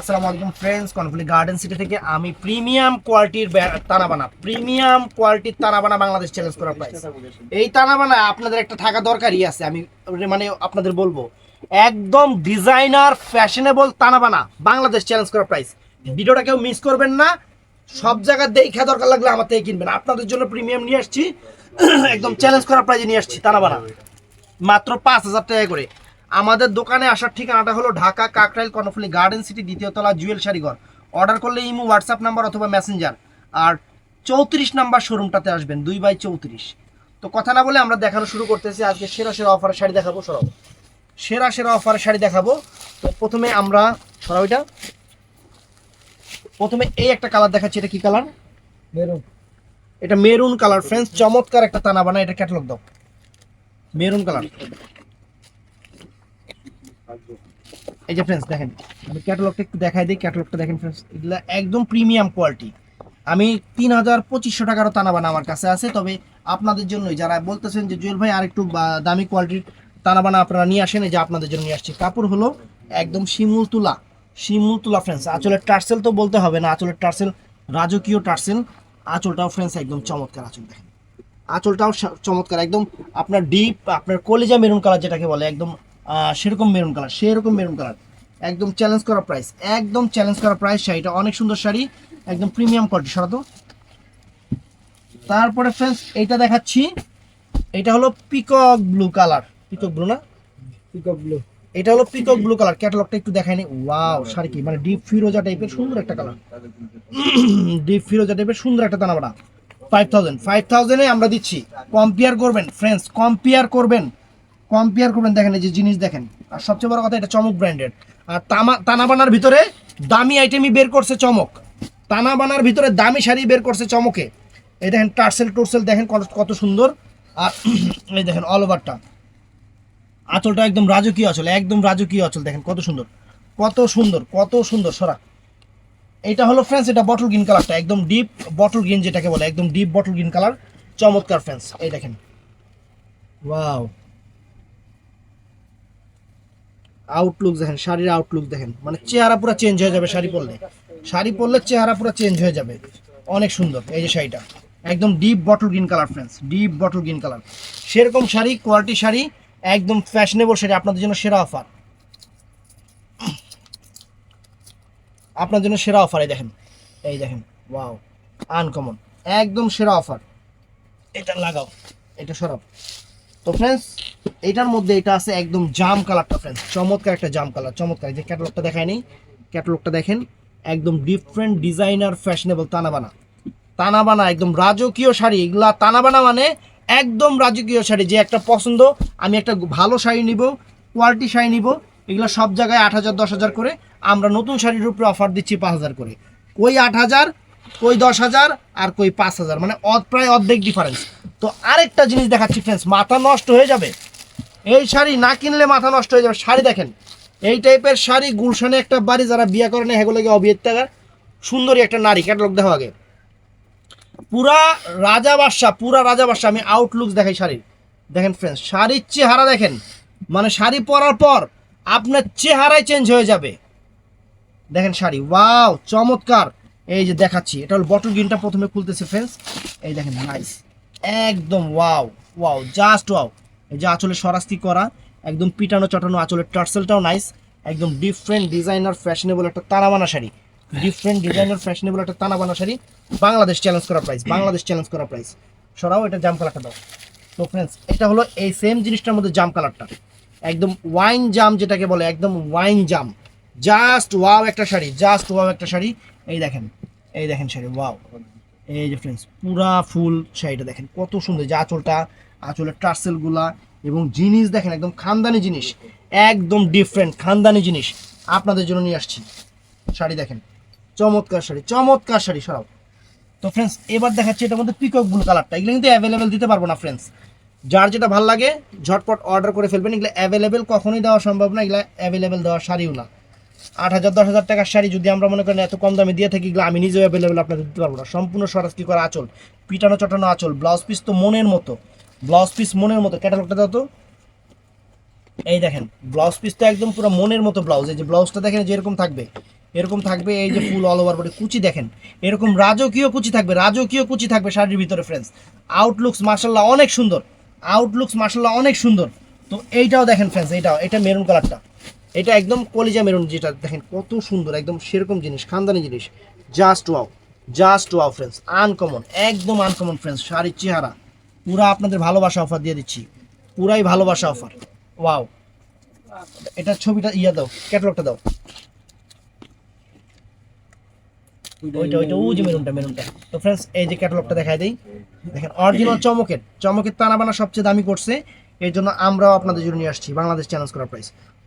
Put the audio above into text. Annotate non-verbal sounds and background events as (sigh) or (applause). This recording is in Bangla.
আসসালামু আলাইকুম ফ্রেন্ডস কনফুলি গার্ডেন সিটি থেকে আমি প্রিমিয়াম কোয়ালিটির তানাবানা প্রিমিয়াম কোয়ালিটির তানাবানা বাংলাদেশ চ্যালেঞ্জ করার প্রাইস এই তানাবানা আপনাদের একটা থাকা দরকারই আছে, আমি মানে আপনাদের বলব। একদম ডিজাইনার ফ্যাশনেবল তানাবানা বাংলাদেশ চ্যালেঞ্জ করার প্রাইস ভিডিওটা কেউ মিস করবেন না, সব জায়গায় দেখা দরকার লাগলে আমার থেকে কিনবেন। আপনাদের জন্য প্রিমিয়াম নিয়ে আসছি, (clears throat) একদম চ্যালেঞ্জ করার প্রাইজে নিয়ে আসছি তানাবানা মাত্র পাঁচ হাজার টাকা করে। আমাদের দোকানে আসার ঠিকানাটা হলো ঢাকা কাকরাইল কর্ণফুলি গার্ডেন সিটি দ্বিতীয় তলা জুয়েল শাড়িঘর অর্ডার করলে ইমো হোয়াটসঅ্যাপ নাম্বার অথবা মেসেঞ্জার আর চৌত্রিশ নাম্বার শোরুমটাতে আসবেন দুই বাই চৌত্রিশ। তো কথা না বলে আমরা দেখানো শুরু করতেছি। আজকে সেরা সেরা অফারের শাড়ি দেখাবো সরাও। সেরা সেরা অফারের শাড়ি দেখাবো। তো প্রথমে আমরা সরাও এটা। প্রথমে এই একটা কালার দেখাচ্ছি এটা কি কালার মেরুন। এটা মেরুন কালার ফ্রেন্ডস চমৎকার একটা তানা বানা এটা ক্যাটালগ দাও। মেরুন কালার এই যে ফ্রেন্ডস দেখেন, আমি ক্যাটালগটা একটু দেখাই দিই ক্যাটালগটা দেখেন ফ্রেন্ডস এগুলো একদম প্রিমিয়াম কোয়ালিটি আমি তিন হাজার পঁচিশশো টাকারও তানা বানা আমার কাছে আছে, তবে আপনাদের জন্যই, যারা বলতেছেন যে জুয়েল ভাই আর একটু দামি কোয়ালিটির তানা বানা আপনারা নিয়ে আসেন, এই যে আপনাদের জন্য নিয়ে আসছি। কাপড় হলো একদম শিমুল তুলা শিমুল তুলা ফ্রেন্ডস আঁচলের টার্সেল তো বলতে হবে না, আঁচলের টার্সেল, রাজকীয় টার্সেল, আঁচলটাও ফ্রেন্ডস একদম চমৎকার আঁচল দেখেন। আঁচলটাও চমৎকার, একদম আপনার ডিপ আপনার কলিজা মেরুন কালার যেটাকে বলে, একদম সেরকম মেরুন কালার সেরকম মেরুন কালার একদম চ্যালেঞ্জ করা প্রাইস একদম চ্যালেঞ্জ করা প্রাইস শাড়িটা অনেক সুন্দর শাড়ি একদম প্রিমিয়াম কোয়ালিটি সরাতো তারপরে ফ্রেন্ডস এইটা দেখাচ্ছি। এটা হলো peacock blue colour peacock blue না? পিকক ব্লু এটা হলো পিকক ব্লু কালার ক্যাটালগটা একটু দেখায়নি ওয়াও শাড়ি কি? মানে ডিপ ফিরোজা টাইপের সুন্দর একটা কালার ডিপ (clears throat) ফিরোজা টাইপের সুন্দর একটা দানাবাড়া ফাইভ থাউজেন্ড ফাইভ থাউজেন্ডে আমরা দিচ্ছি। কম্পেয়ার করবেন ফ্রেন্ডস কম্পেয়ার করবেন। কম্পেয়ার করবেন, দেখেন এই যে জিনিস দেখেন। আর সবচেয়ে বড় কথা, এটা চমক ব্র্যান্ডেড আর তামা তানাবানার ভিতরে দামি আইটেমই বের করছে চমক। তানাবানার ভিতরে দামি শাড়ি বের করছে চমকে। এই দেখেন, টার্সেল টুরসেল দেখেন কত- সুন্দর। আর (clears throat) এই দেখেন অল ওভারটা আঁচলটা একদম রাজকীয় আঁচল, একদম রাজকীয় আঁচল, দেখেন কত সুন্দর। কত সুন্দর কত সুন্দর, সরা। এটা হলো ফ্রেন্ডস এটা বটল গ্রিন কালারটা একদম ডিপ বটল গ্রিন যেটাকে বলে, একদম ডিপ বটল গ্রিন কালার চমৎকার ফ্রেন্ডস এই দেখেন। ওয়াও আউটলুক দেখেন, শাড়ির আউটলুক দেখেন। মানে চেহারা পুরো চেঞ্জ হয়ে যাবে শাড়ি পরলে। শাড়ি পরলে চেহারা পুরো চেঞ্জ হয়ে যাবে। অনেক সুন্দর এই যে শাড়িটা। একদম deep bottle green colour friends deep bottle green colour সেরকম শাড়ি কোয়ালিটি শাড়ি, একদম ফ্যাশনেবল শাড়ি, আপনাদের জন্য সেরা অফার আপনার জন্য সেরা অফার এই দেখেন। এই দেখেন ওয়াও আনকমন একদম সেরা অফার এটা লাগাও, এটা সরাও। তো ফ্রেন্ডস এটার মধ্যে এটা আছে একদম জাম কালারটা ফ্রেন্ডস চমৎকার একটা জাম কালার, চমৎকার। যে ক্যাটালগটা দেখায় নেই ক্যাটালগটা দেখেন, একদম ডিফারেন্ট ডিজাইনার ফ্যাশনেবল তানাবানা। তানাবানা একদম রাজকীয় শাড়ি, এগুলা তানাবানা মানে একদম রাজকীয় শাড়ি। যে একটা পছন্দ, আমি একটা ভালো শাড়ি নিব কোয়ালিটি শাড়ি নিব, এগুলো সব জায়গায় আট হাজার, দশ হাজার করে। আমরা নতুন শাড়ির উপরে অফার দিচ্ছি পাঁচ হাজার করে। কই আট হাজার, কই দশ হাজার, আর কই পাঁচ হাজার। মানে প্রায় অর্ধেক ডিফারেন্স তো আরেকটা জিনিস দেখাচ্ছি ফ্রেন্ডস মাথা নষ্ট হয়ে যাবে। এই শাড়ি না কিনলে মাথা নষ্ট হয়ে যাবে। শাড়ি দেখেন, এই টাইপের শাড়ি গুলশানে একটা বাড়ি যারা বিয়ে করে না হেগুলোকে অবিয়ের সুন্দরী একটা নারী ক্যাটালগ দেখো আগে। পুরা রাজা বাদশাহ পুরা রাজা বাদশাহ আমি আউটলুক দেখাই শাড়ির। দেখেন ফ্রেন্ডস শাড়ির চেহারা দেখেন। মানে শাড়ি পরার পর আপনার চেহারাই চেঞ্জ হয়ে যাবে। দেখেন শাড়ি ওয়াও চমৎকার। এই যে দেখাচ্ছি, এটা হল বটল গ্রিনটা প্রথমে খুলতেছে ফ্রেন্ডস এই দেখেন নাইস একদম ওয়াও ওয়াও জাস্ট ওয়াও এই যে আঁচলে সরাস্তি করা, একদম পিটানো চটানো আঁচলের টার্সেলটাও নাইস একদম ডিফারেন্ট ডিজাইনার ফ্যাশনেবল একটা তানাবানা শাড়ি। ডিফারেন্ট ডিজাইনার ফ্যাশনেবল একটা তানাবানা শাড়ি বাংলাদেশ চ্যালেঞ্জ করা প্রাইস বাংলাদেশ চ্যালেঞ্জ করা প্রাইস সরাও এটা জাম কালারটা দাও। তো ফ্রেন্ডস এটা হলো এই সেম জিনিসটার মধ্যে জাম কালারটা একদম ওয়াইন জাম যেটাকে বলে, একদম ওয়াইন জাম জাস্ট ওয়াও একটা শাড়ি জাস্ট ওয়াও একটা শাড়ি। এই দেখেন এই দেখেন শাড়ি ওয়াও এই যে ফ্রেন্ডস পুরা ফুল শাড়িটা দেখেন, কত সুন্দর। যে আঁচলটা, আঁচলের টার্সেলগুলা এবং জিনিস দেখেন, একদম খানদানি জিনিস, একদম ডিফারেন্ট খানদানি জিনিস আপনাদের জন্য নিয়ে আসছি। শাড়ি দেখেন, চমৎকার শাড়ি চমৎকার শাড়ি সরাও তো ফ্রেন্ডস এবার দেখাচ্ছি এটার মধ্যে পিকক ব্লু কালারটা এগুলো কিন্তু অ্যাভেলেবেল দিতে পারব না ফ্রেন্ডস যার যেটা ভালো লাগে, ঝটপট অর্ডার করে ফেলবেন। এগুলো অ্যাভেলেবেল কখনোই দেওয়া সম্ভব না, এগুলো অ্যাভেলেবেল দেওয়া শাড়িও না। আট হাজার, দশ হাজার টাকার শাড়ি যদি আমরা মনে করেন এত কম দামে দিয়ে থাকি, এগুলো আমি নিজেও অ্যাভেলেবেল আপনাদের দিতে পারব না। সম্পূর্ণ সরাসরি করা আঁচল, পিটানো চটানো আঁচল ব্লাউজ পিস তো মনের মতো ব্লাউজ পিস মনের মতো। ক্যাটালগটা দাও তো। এই দেখেন ব্লাউজ পিস তো একদম পুরো মনের মতো ব্লাউজ এই যে ব্লাউজটা দেখেন, যেরকম থাকবে, এরকম থাকবে এই যে ফুল অল ওভার বডি কুচি দেখেন, এরকম রাজকীয় কুচি থাকবে, রাজকীয় কুচি থাকবে শাড়ির ভিতরে ফ্রেন্ডস আউটলুকস মার্শাল্লাহ অনেক সুন্দর আউটলুকস মার্শাল্লাহ অনেক সুন্দর। তো এইটাও দেখেন ফ্রেন্ডস এইটাও, এটা মেরুন কালারটা এটা একদম কলিজা মেরুন যেটা দেখেন কত সুন্দর, একদম সেরকম জিনিস, খানদানি জিনিস। Just wow just wow friends uncommon একদম আনকমন ফ্রেন্ডস শাড়ির চেহারা। পুরা আপনাদের ভালোবাসা অফার দিয়ে দিচ্ছি। পুরাই ভালোবাসা অফার ওয়াও এটার ছবিটা ইয়া দাও ক্যাটালগটা দাও। ওইটা ওইটা ওই যে মেরুনটা মেরুনটা। তো ফ্রেন্ডস এই যে ক্যাটালগটা দেখাই দেই। দেখেন অরিজিনাল চমকের চমকের তানা বানা সবচেয়ে দামি করছে। এই জন্য আমরাও আপনাদের জন্য নিয়ে আসছি, বাংলাদেশ চ্যালেঞ্জ করার প্রাইস